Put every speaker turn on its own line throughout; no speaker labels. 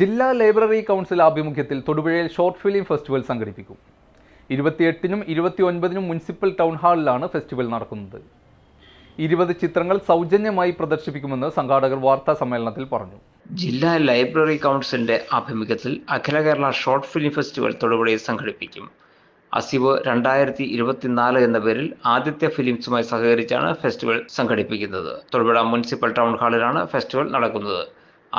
ജില്ലാ library council ആഭിമുഖ്യത്തിൽ തൊടുപുഴയിൽ ഷോർട്ട് ഫിലിം ഫെസ്റ്റിവൽ സംഘടിപ്പിക്കും. ഇരുപത്തിയെട്ടിനും ഇരുപത്തിയൊൻപതിനും മുനിസിപ്പൽ ടൗൺ ഹാളിലാണ് ഫെസ്റ്റിവൽ നടക്കുന്നത്. ഇരുപത് ചിത്രങ്ങൾ സൗജന്യമായി പ്രദർശിപ്പിക്കുമെന്ന് സംഘാടകർ വാർത്താ സമ്മേളനത്തിൽ പറഞ്ഞു.
ജില്ലാ ലൈബ്രറി കൗൺസിലിന്റെ ആഭിമുഖ്യത്തിൽ അഖില കേരള ഷോർട്ട് ഫിലിം ഫെസ്റ്റിവൽ തൊടുപുഴയിൽ സംഘടിപ്പിക്കും. അസിവ് രണ്ടായിരത്തി ഇരുപത്തിനാല് എന്ന പേരിൽ ആദ്യത്തെ ഫിലിംസുമായി സഹകരിച്ചാണ് ഫെസ്റ്റിവൽ സംഘടിപ്പിക്കുന്നത്. തൊടുപുഴ മുനിസിപ്പൽ ടൗൺ ഹാളിലാണ് ഫെസ്റ്റിവൽ നടക്കുന്നത്.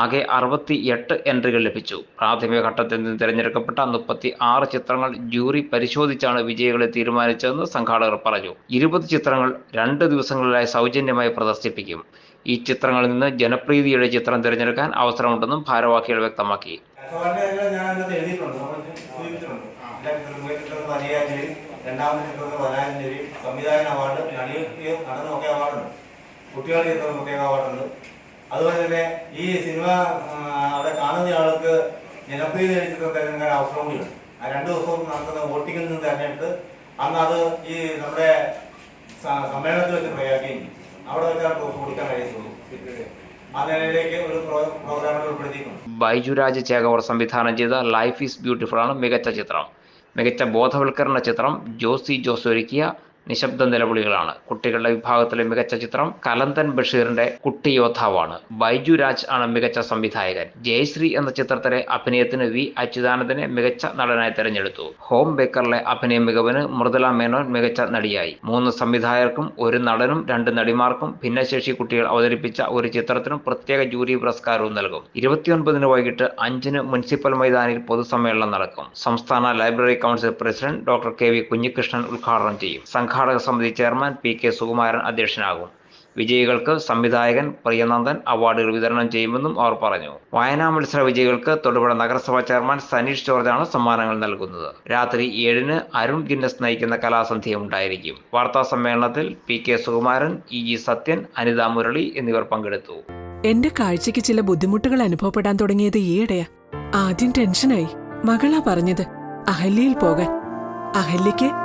ആകെ അറുപത്തി എട്ട് എൻട്രികൾ ലഭിച്ചു. പ്രാഥമിക ഘട്ടത്തിൽ നിന്ന് തിരഞ്ഞെടുക്കപ്പെട്ട മുപ്പത്തി ആറ് ചിത്രങ്ങൾ ജൂറി പരിശോധിച്ചാണ് വിജയികളെ തീരുമാനിച്ചതെന്ന് സംഘാടകർ പറഞ്ഞു. ഇരുപത് ചിത്രങ്ങൾ രണ്ട് ദിവസങ്ങളിലായി സൗജന്യമായി പ്രദർശിപ്പിക്കും. ഈ ചിത്രങ്ങളിൽ നിന്ന് ജനപ്രീതിയുടെ ചിത്രം തിരഞ്ഞെടുക്കാൻ അവസരമുണ്ടെന്നും ഭാരവാഹികൾ വ്യക്തമാക്കി.
കുട്ടികളുടെ ചിത്രം പ്രത്യേക അവാർഡുണ്ട്. അതുപോലെ തന്നെ ഈ സിനിമ അവിടെ കാണുന്ന ആൾക്ക് ജനപ്രീതി ചിത്രം തിരഞ്ഞെടുക്കാൻ ആ രണ്ട് ദിവസവും നടക്കുന്ന വോട്ടിങ്ങിൽ നിന്ന് തിരഞ്ഞെടുത്ത് അന്ന് അത് ഈ നമ്മുടെ സമ്മേളനത്തിൽ വെച്ച് പ്രയോഗിക്കുകയും. അവിടെ വെച്ച് ടോസ് കൊടുക്കാൻ കഴിയത്തുള്ളൂ ബൈജു
രാജ് ചേകവർ സംവിധാനം ചെയ്ത ലൈഫ് ഈസ് ബ്യൂട്ടിഫുൾ ആണ് മികച്ച ചിത്രം മികച്ച ബോധവൽക്കരണ ചിത്രം ജോസി ജോസ് ഒരുക്കിയ നിശബ്ദ നിലവിളികളാണ്. കുട്ടികളുടെ വിഭാഗത്തിലെ മികച്ച ചിത്രം കലന്തൻ ബഷീറിന്റെ കുട്ടി യോദ്ധാവാണ്. ബൈജു രാജ് ആണ് മികച്ച സംവിധായകൻ. ജയശ്രീ എന്ന ചിത്രത്തിലെ അഭിനയത്തിന് വി അച്യുതാനന്ദനെ മികച്ച നടനായി തെരഞ്ഞെടുത്തു. ഹോം ബേക്കറിലെ അഭിനയ മികവിന് മൃദുല മേനോൻ മികച്ച നടിയായി. മൂന്ന് സംവിധായകർക്കും ഒരു നടനും രണ്ട് നടിമാർക്കും ഭിന്നശേഷി കുട്ടികൾ അവതരിപ്പിച്ച ഒരു ചിത്രത്തിനും പ്രത്യേക ജൂറി പുരസ്കാരവും നൽകും. ഇരുപത്തിയൊൻപതിന് വൈകിട്ട് അഞ്ചിന് മുനിസിപ്പൽ മൈതാനിൽ പൊതുസമ്മേളനം നടക്കും. സംസ്ഥാന library council president doctor K V Kunhikrishnan ഉദ്ഘാടനം ചെയ്യും. സംഘാടക സമിതി ചെയർമാൻ പി കെ സുകുമാരൻ അധ്യക്ഷനാകും. വിജയികൾക്ക് സംവിധായകൻ പ്രിയനന്ദൻ അവാർഡുകൾ വിതരണം ചെയ്യുമെന്നും അവർ പറഞ്ഞു. വായനാ മത്സര വിജയികൾക്ക് തൊടുപുഴ നഗരസഭാ ചെയർമാൻ സനീഷ് ജോർജാണ് സമ്മാനങ്ങൾ നൽകുന്നത്. രാത്രി ഏഴിന് അരുൺ ഗിന്നസ് നയിക്കുന്ന കലാസന്ധ്യ ഉണ്ടായിരിക്കും. വാർത്താ സമ്മേളനത്തിൽ P K Sukumaran E G Sathyan Anitha Murali എന്നിവർ പങ്കെടുത്തു.
എന്റെ കാഴ്ചയ്ക്ക് ചില ബുദ്ധിമുട്ടുകൾ അനുഭവപ്പെടാൻ തുടങ്ങിയത് ഈയിടെയാ. ആദ്യം ടെൻഷനായി. മകളാ പറഞ്ഞത് അഹല്യയിൽ പോകാൻ. അഹല്യയ്ക്ക്